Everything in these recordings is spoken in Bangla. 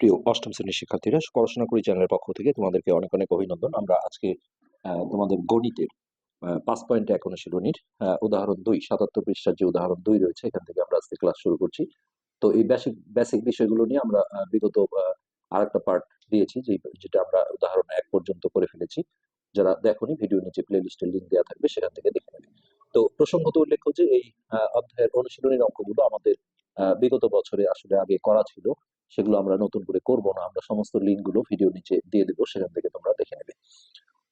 প্রিয় অষ্টম শ্রেণির শিক্ষার্থীরা, পড়াশোনা করি চ্যানেলের পক্ষ থেকে তোমাদেরকে অনেক অনেক অভিনন্দন। আমরা আজকে তোমাদের গণিতের পাঁচ পয়েন্ট এক অনুশীলনীর উদাহরণ দুই, সাতাত্তর পৃষ্ঠার যে উদাহরণ দুই রয়েছে, এখান থেকে আমরা আজকে ক্লাস শুরু করছি। তো এই বেসিক বেসিক বিষয়গুলো নিয়ে আমরা বিগত আর একটা পার্ট দিয়েছি, যে, যেটা আমরা উদাহরণ এক পর্যন্ত করে ফেলেছি। যারা দেখোনি ভিডিও নিচে প্লে লিস্টের লিঙ্ক দেওয়া থাকবে, সেখান থেকে দেখে নেবে। তো প্রসঙ্গত উল্লেখ্য যে, এই অধ্যায়ের অনুশীলনীর অঙ্কগুলো আমাদের বিগত বছরে আসলে আগে করা ছিল। সেগুলো আমরা নতুন করে করব না। আমরা সমস্ত লিঙ্কগুলো ভিডিও নিচে দিয়ে দেবো, সেখান থেকে তোমরা দেখে নেবে।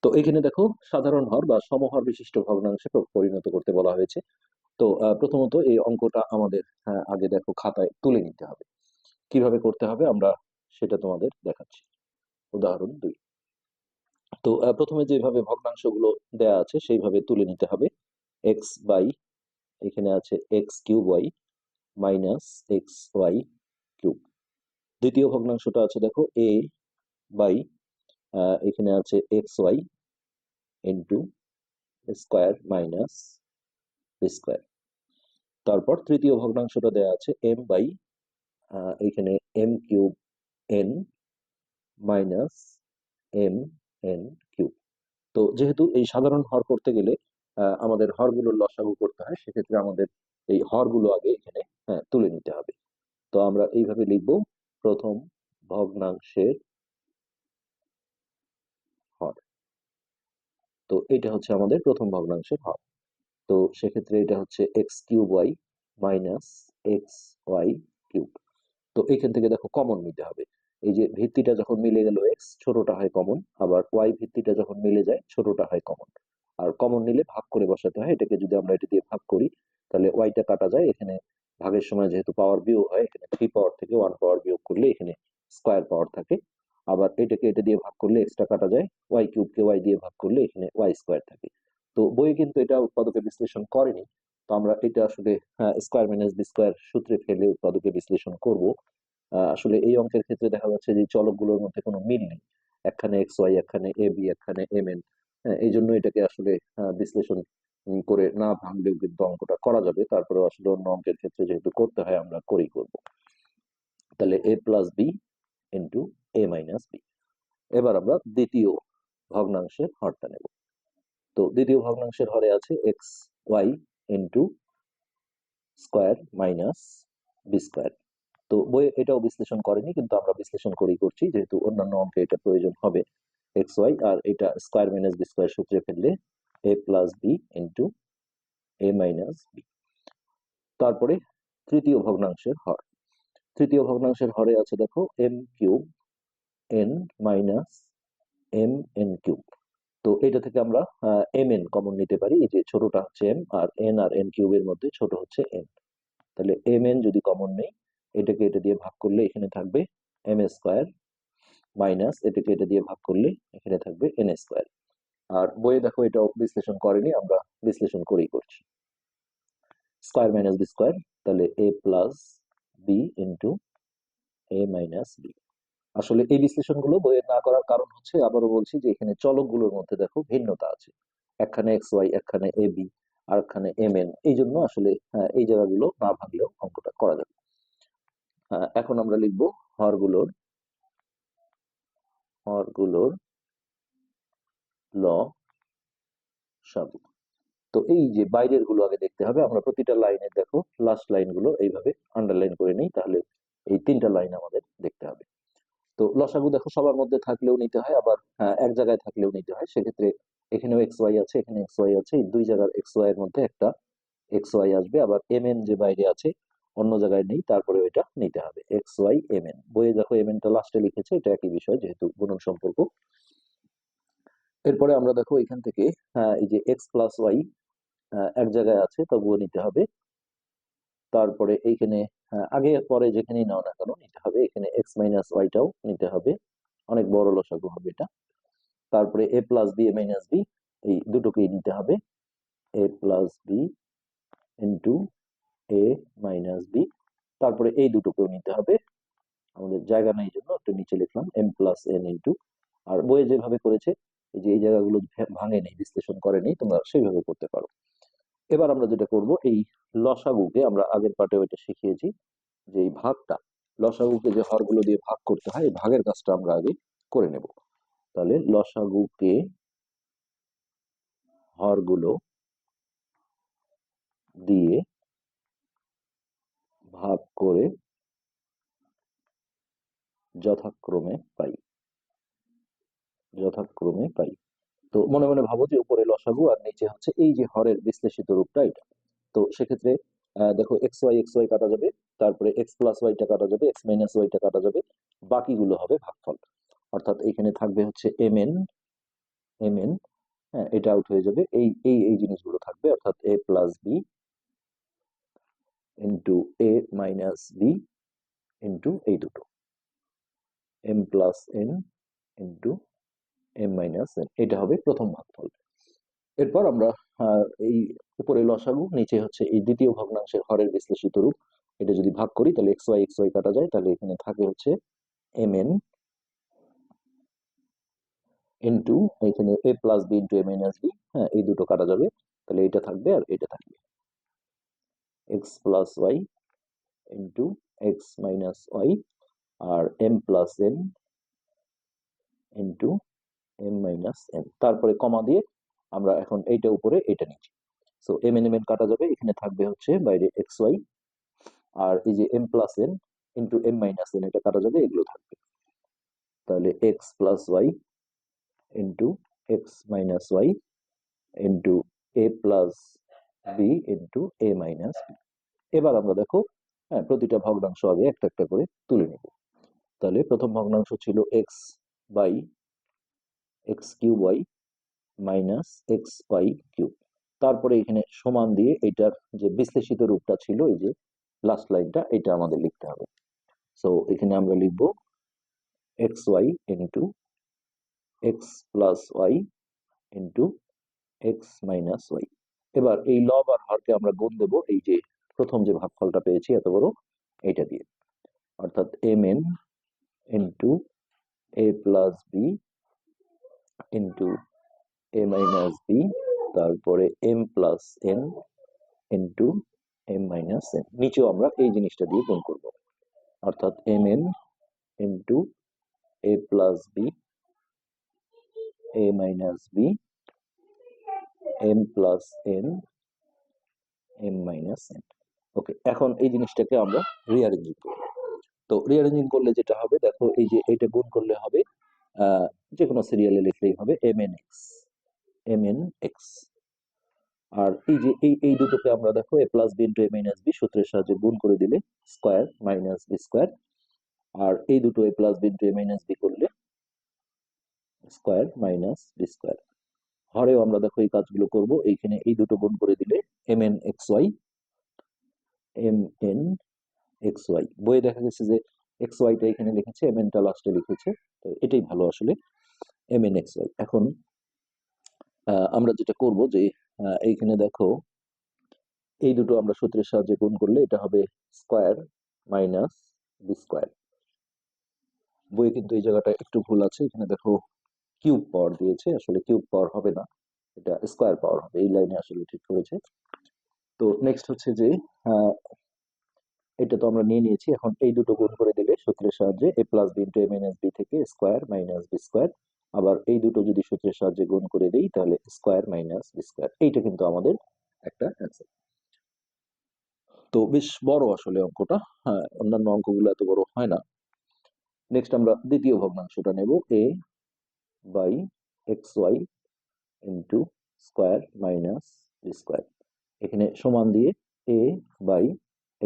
তো এখানে দেখো, সাধারণ হর বা সমহর বিশিষ্ট ভগ্নাংশে পরিণত করতে বলা হয়েছে। তো প্রথমত এই অঙ্কটা আমাদের আগে দেখো খাতায় তুলে নিতে হবে। কীভাবে করতে হবে আমরা সেটা তোমাদের দেখাচ্ছি। উদাহরণ দুই। তো প্রথমে যেভাবে ভগ্নাংশগুলো দেয়া আছে সেইভাবে তুলে নিতে হবে। এক্স বাই এখানে আছে x cube y, minus x y দ্বিতীয় ভগ্নাংশটা আছে দেখো এ বাই এখানে আছে x y into square minus square তারপর তৃতীয় ভগ্নাংশটা দেওয়া আছে এম বাই এখানে m cube n minus m n cube তো যেহেতু এই সাধারণ হর করতে গেলে আমাদের হরগুলোর লসাগু করতে হয় সেক্ষেত্রে আমাদের এই হরগুলো আগে এখানে হ্যাঁ, তুলে নিতে হবে। তো আমরা এইভাবে লিখব প্রথম ভগ্নাংশের হর। তো এটা হচ্ছে আমাদের প্রথম ভগ্নাংশের হর। তো সেক্ষেত্রে এটা হচ্ছে x cube y minus x y cube তো এখান থেকে দেখো কমন নিতে হবে। এই যে ভিত্তিটা যখন মিলে গেল এক্স ছোটটা হয় কমন আবার ওয়াই ভিত্তিটা যখন মিলে যায়, ছোটটা হয় কমন আর কমন নিলে ভাগ করে বসাতে হয়। এটাকে যদি আমরা এটা দিয়ে ভাগ করি, তাহলে ওয়াইটা কাটা যায়। এখানে ভাগের সময় যেহেতু পাওয়ার বিয়োগ হয়, এখানে থ্রি পাওয়ার থেকে ওয়ান পাওয়ার বিয়োগ করলে এখানে স্কোয়ার পাওয়ার থাকে। আবার এটাকে এটা দিয়ে ভাগ করলে এক্সট্রা কাটা যায় ওয়াই কিউবকে ওয়াই দিয়ে ভাগ করলে এখানে ওয়াই স্কোয়ার থাকে। তো বইয়ে কিন্তু এটা উৎপাদকে বিশ্লেষণ করেনি। তো আমরা এটা আসলে স্কোয়ার মাইনাস বি স্কোয়ার সূত্রে ফেলে উৎপাদকে বিশ্লেষণ করব। আসলে এই অঙ্কের ক্ষেত্রে দেখা যাচ্ছে যে চলকগুলোর মধ্যে কোনো মিল নেই। একখানে এক্স ওয়াই একখানে এ বি একখানে এম এন এই জন্য এটাকে আসলে বিশ্লেষণ করে না ভাঙলেও কিন্তু অঙ্কটা করা যাবে। তারপরে আসলে অন্য অঙ্কের ক্ষেত্রে যেহেতু করতে হয়, আমরা করেই করব। তাহলে a plus b into a minus b. এবার আমরা দ্বিতীয় ভগ্নাংশের হরটা নেব। তো দ্বিতীয় ভগ্নাংশের হরে আছে x y into square minus b square. তো বই এটাও বিশ্লেষণ করেনি, কিন্তু আমরা বিশ্লেষণ করেই করছি, যেহেতু অন্যান্য অঙ্কে এটা প্রয়োজন হবে এক্স ওয়াই, আর এটা স্কোয়ার মাইনাস বি স্কোয়ার সূত্রে ফেললে a plus b into a minus b তারপরে তৃতীয় ভগ্নাংশের হর। তৃতীয় ভগ্নাংশের হরে আছে দেখো m cube n minus m n cube তো এটা থেকে আমরা এম এন কমন নিতে পারি। এই যে ছোটটা হচ্ছে এম আর এন আর এন কিউবের মধ্যে ছোট হচ্ছে এন তাহলে এম এন যদি কমন নেই, এটাকে এটা দিয়ে ভাগ করলে এখানে থাকবে এম স্কোয়ার মাইনাস এটাকে এটা দিয়ে ভাগ করলে এখানে থাকবে এন স্কোয়ার আর বইয়ে দেখো এটা বিশ্লেষণ করেনি আমরা বিশ্লেষণ করেই করছি। স্কোয়ার মাইনাস বি স্কোয়ার তাহলে a plus b into a minus b. আসলে এই বিশ্লেষণগুলো বইয়ে না করার কারণ হচ্ছে আবারও বলছি যে এখানে চলকগুলোর মধ্যে দেখো ভিন্নতা আছে। একখানে এক্স ওয়াই একখানে এ বি আর একখানে এম এন। এই জন্য আসলে হ্যাঁ, এই জায়গাগুলো না ভাঙলেও অঙ্কটা করা যাবে। হ্যাঁ, এখন আমরা লিখব হরগুলোর হরগুলোর ল সাবু। তো এই যে বাইরেরগুলো আগে দেখতে হবে আমরা প্রতিটা লাইনে দেখো লাস্ট লাইনগুলো এইভাবে আন্ডারলাইন করে নিই তাহলে এই তিনটা লাইন আমাদের দেখতে হবে। তো লসাগু দেখো সবার মধ্যে থাকলেও নিতে হয় আবার আহ, এক জায়গায় থাকলেও নিতে হয়। সেক্ষেত্রে এখানেও এক্স ওয়াই আছে এখানে এক্স ওয়াই আছে এই দুই জায়গার এক্স ওয়াই এর মধ্যে একটা এক্স ওয়াই আসবে আবার এম এন যে বাইরে আছে অন্য জায়গায় নেই তারপরে ওইটা নিতে হবে এক্স ওয়াই এম এন বইয়ে দেখো এম এনটা লাস্টে লিখেছে এটা একই বিষয় যেহেতু গুণন সম্পর্ক। এরপরে আমরা দেখো এখান থেকে আহ, এই যে এক্স প্লাস ওয়াই এক জায়গায় আছে তবুও নিতে হবে। তারপরে এইখানে আহ, আগে পরে যেখানেই নাও না কেন নিতে হবে। এখানে এক্স মাইনাস ওয়াইটাও নিতে হবে। অনেক বড় লসাগু হবে এটা। তারপরে a plus b a minus b এই দুটোকেই নিতে হবে। A plus b into a minus b তারপরে এই দুটোকেও নিতে হবে। আমাদের জায়গা নেই জন্য একটু নিচে লিখলাম এম প্লাস এন ইন্টু আর বইয়ে যেভাবে করেছে যে, এই জায়গাগুলো ভে- ভাঙে নেই, বিশ্লেষণ করে নেই, তোমরা সেইভাবে করতে পারো। এবার আমরা যেটা করব, এই লসাগুকে আমরা আগের পার্টে ওইটা শিখিয়েছি, যে এই ভাগটা, লসাগুকে যে হরগুলো দিয়ে ভাগ করতে হয়, এই ভাগের কাজটা আমরা আগে করে নেব। তাহলে লসাগুকে হরগুলো দিয়ে ভাগ করে যথাক্রমে পাই। যথাক্রমে পাই। তো মনে মনে ভাবো যে উপরে লসাগু আর নিচে হচ্ছে এই যে হরের বিশ্লেষিত রূপটা এটা। তো সেক্ষেত্রে দেখো এক্স ওয়াই এক্স ওয়াই কাটা যাবে, তারপরে এক্স প্লাস ওয়াইটা কাটা যাবে এক্স মাইনাস ওয়াইটা কাটা যাবে, বাকিগুলো হবে ভাগফল। অর্থাৎ এখানে থাকবে হচ্ছে এম এন এম এন হ্যাঁ এটা আউট হয়ে যাবে, এই এই এই জিনিসগুলো থাকবে, অর্থাৎ a plus b into a minus b into এই দুটো। M plus n into m minus n এটা হবে প্রথম ভাগফল এরপর আমরা এই উপরে লসাগু, নিচে হচ্ছে এই দ্বিতীয় ভগ্নাংশের হরের বিশ্লেষিত রূপ। এটা যদি ভাগ করি, তাহলে এক্স ওয়াই এক্স ওয়াই কাটা যায়, তাহলে এখানে থাকে হচ্ছে এম এন ইন্টু এখানে a plus b into a minus b হ্যাঁ এই দুটো কাটা যাবে, তাহলে এটা থাকবে আর এটা থাকবে। X plus y into x minus y আর m plus n into m minus n তারপরে কমা দিয়ে আমরা এখন এইটা উপরে এটা নিচ্ছি। So m n m n কাটা যাবে, এখানে থাকবে হচ্ছে বাইরে এক্স ওয়াই আর এই যে m plus n into m minus n এটা কাটা যাবে, এগুলো থাকবে। তাহলে x plus y into x minus y into a plus b into a minus এবার আমরা দেখো হ্যাঁ প্রতিটা ভগ্নাংশ আগে একটা একটা করে তুলে নেব। তাহলে প্রথম ভগ্নাংশ ছিল x by x cube y minus x y cube. তারপরে এখানে সমান দিয়ে এটার যে বিশ্লেষিত রূপটা ছিল, এই যে লাস্ট লাইনটা এটা আমাদের লিখতে হবে। সো এখানে আমরা লিখব x y into x plus y into x minus y এবার এই লব আর হরকে আমরা গুণ দেব, এই যে প্রথম যে ভাগফলটা পেয়েছি, এত বড়, এইটা দিয়ে। অর্থাৎ m n into a plus b into a minus b তারপরে m plus n into m minus n নিচেও আমরা এই জিনিসটা দিয়ে গুণ করব। অর্থাৎ m n into a plus b a minus b m plus n m minus n okay এখন এই জিনিসটাকে আমরা রিঅ্যারেঞ্জিং করব। তো রিঅ্যারেঞ্জিং করলে যেটা হবে, দেখো এই যে এটা গুণ করলে হবে যে কোনো সিরিয়ালে লিখলেই হবে m n x m n x আর এই যে, এই এই দুটোকে আমরা দেখো a plus b into a minus b সূত্রের সাহায্যে গুণ করে দিলে স্কোয়ার মাইনাস বি স্কোয়ার আর এই দুটো a plus b into a minus b করলে স্কোয়ার মাইনাস বি স্কোয়ার হরেও আমরা দেখো এই কাজগুলো করব, এইখানে এই দুটো গুণ করে দিলে m n x y m n x y বইয়ে দেখা গেছে যে এক্স ওয়াইটা এখানে লিখেছে এম এনটা লাস্টে লিখেছে, তো এটাই ভালো আসলে এম এন এক্স ওয়াই এখন আমরা যেটা করব যে এইখানে দেখো, এই দুটো আমরা সূত্রের সাহায্যে গুণ করলে এটা হবে স্কোয়ার মাইনাস বি স্কোয়ার বইয়ে কিন্তু এই জায়গাটা একটু ভুল আছে, এখানে দেখো কিউব পাওয়ার দিয়েছে, আসলে কিউব পাওয়ার হবে না, এটা স্কোয়ার পাওয়ার হবে, এই লাইনে আসলে ঠিক করেছে। তো নেক্সট হচ্ছে যে এটা তো আমরা নিয়ে নিয়েছি। এখন এই দুটো গুণ করে দিলে সূত্রের সাহায্যে a plus b into a minus b থেকে স্কোয়ার মাইনাস বি স্কোয়ার আবার এই দুটো যদি সূত্রের সাহায্যে গুণ করে দিই, তাহলে স্কোয়ার মাইনাস বি স্কোয়ার এইটা কিন্তু আমাদের একটা অ্যান্সার তো বেশ বড় আসলে অঙ্কটা। হ্যাঁ অন্যান্য অঙ্কগুলো এত বড় হয় না। নেক্সট আমরা দ্বিতীয় ভগ্নাংশটা নেব। A by x y into square minus b square এখানে সমান দিয়ে এ বাই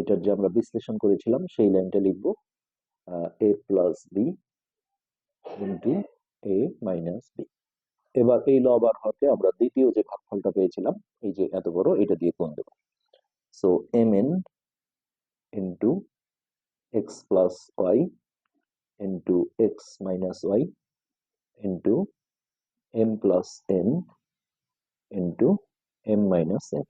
এটার যে আমরা বিশ্লেষণ করেছিলাম, সেই লাইনটা লিখব a plus b into a minus b এবার এই লব আর আমরা দ্বিতীয় যে ভাগফলটা পেয়েছিলাম, এই যে এত বড়, এটা দিয়ে গুণ দেব। So m n into x plus y into x minus y into m plus n into m minus n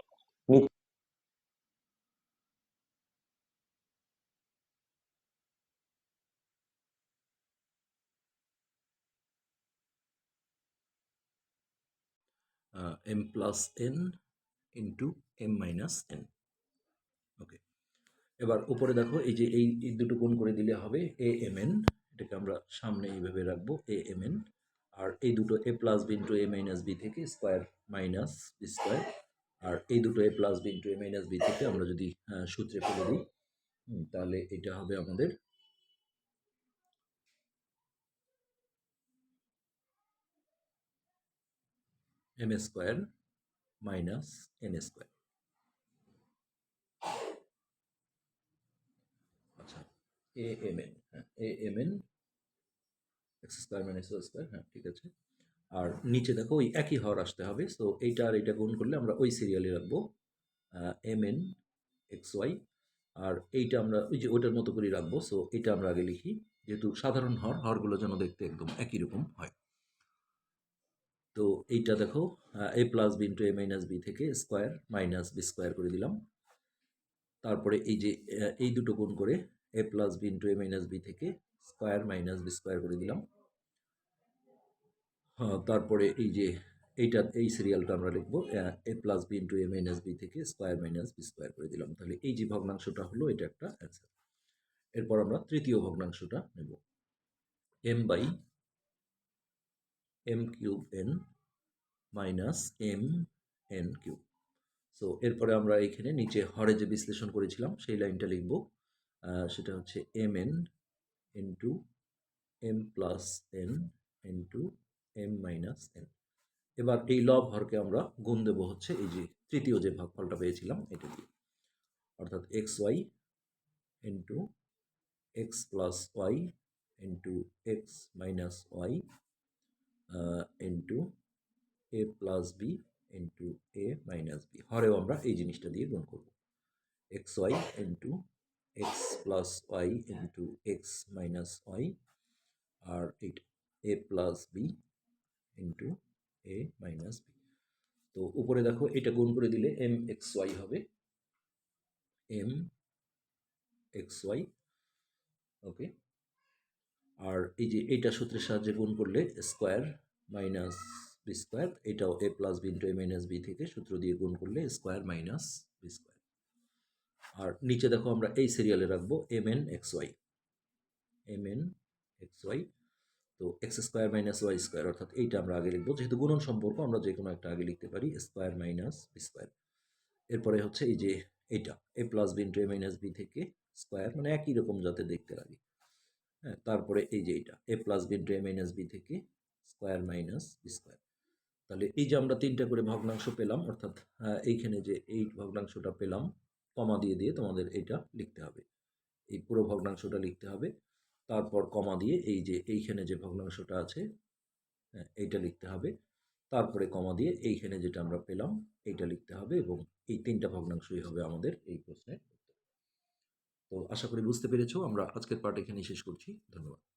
m plus n into m minus n. Okay এবার উপরে দেখো, এই যে এই এই দুটো গুণ করে দিলে হবে এ এম এন এটাকে আমরা সামনে এইভাবে রাখব এ এম এন আর এই দুটো a plus b into a minus b থেকে স্কোয়ার মাইনাস বি স্কোয়ার আর এই দুটো a plus b into a minus b থেকে আমরা যদি সূত্রে ফেলে দিই তাহলে এটা হবে আমাদের m square minus n square আচ্ছা এ এম এন হ্যাঁ a m n x square minus square হ্যাঁ ঠিক আছে। আর নিচে দেখো ওই একই হর আসতে হবে সো এইটা আর এটা গুণ করলে আমরা ওই সিরিয়ালে রাখব এম এন এক্স ওয়াই আর এইটা আমরা ওই যে ওটার মতো করে রাখব সো এটা আমরা আগে লিখি, যেহেতু সাধারণ হর, হরগুলো যেন দেখতে একদম একই রকম হয়। তো এইটা দেখো a plus b into a minus b থেকে স্কোয়ার মাইনাস বি স্কোয়ার করে দিলাম। তারপরে এই যে এই দুটো গুণ করে a plus b into a minus b থেকে স্কোয়ার মাইনাস বি স্কোয়ার করে দিলাম। হ্যাঁ তারপরে এই যে এইটা, এই সিরিয়ালটা আমরা লিখব a plus b into a minus b থেকে স্কোয়ার মাইনাস বি স্কোয়ার করে দিলাম। তাহলে এই যে ভগ্নাংশটা হলো, এটা একটা অ্যান্সার এরপর আমরা তৃতীয় ভগ্নাংশটা নেব। M by m cube n minus m n cube so এরপরে আমরা এখানে নিচে হরে যে বিশ্লেষণ করেছিলাম, সেই লাইনটা লিখব। সেটা হচ্ছে m n into m plus n into m minus n এবার এই লব হরকে আমরা গুণ দেবো হচ্ছে এই যে তৃতীয় যে ভাগফলটা পেয়েছিলাম, এটা দিয়ে। অর্থাৎ x y into x plus y into x minus y into a plus b into a minus b হরেও আমরা এই জিনিসটা দিয়ে গুণ করব। X y into x plus y into x minus y R a plus b into a minus b তো উপরে দেখো, এটা গুণ করে দিলে এম এক্স ওয়াই হবে। এম এক্স ওয়াই ওকে আর এই যে এইটা সূত্রের সাহায্যে গুণ করলে স্কোয়ার মাইনাস বি স্কোয়ার, এটাও a plus b into a minus b থেকে সূত্র দিয়ে গুণ করলে স্কোয়ার মাইনাস বি স্কোয়ার। আর নিচে দেখো আমরা এই সিরিয়ালে রাখব m n x y m n x y তো x square minus y square, অর্থাৎ এইটা আমরা আগে লিখব। যেহেতু গুণন সম্পর্ক, আমরা যে কোনো একটা আগে লিখতে পারি, স্কোয়ার মাইনাস বি স্কোয়ার। এরপরে হচ্ছে এই যে এইটা a plus b into a minus b থেকে স্কোয়ার মানে একই রকম যাতে দেখতে লাগে। হ্যাঁ তারপরে এই যে এইটা a plus b day minus b থেকে স্কোয়ার মাইনাস বি স্কোয়ার তাহলে এই যে আমরা তিনটা করে ভগ্নাংশ পেলাম অর্থাৎ আহ, এইখানে যে এই ভগ্নাংশটা পেলাম কমা দিয়ে দিয়ে তোমাদের এইটা লিখতে হবে। এই পুরো ভগ্নাংশটা লিখতে হবে। তারপর কমা দিয়ে এই যে এইখানে যে ভগ্নাংশটা আছে হ্যাঁ, এইটা লিখতে হবে। তারপরে কমা দিয়ে এইখানে যেটা আমরা পেলাম এইটা লিখতে হবে এবং এই তিনটা ভগ্নাংশই হবে আমাদের এই প্রশ্নের তো আশা করি বুঝতে পেরেছ। আমরা আজকের পার্ট এখানেই শেষ করছি। ধন্যবাদ।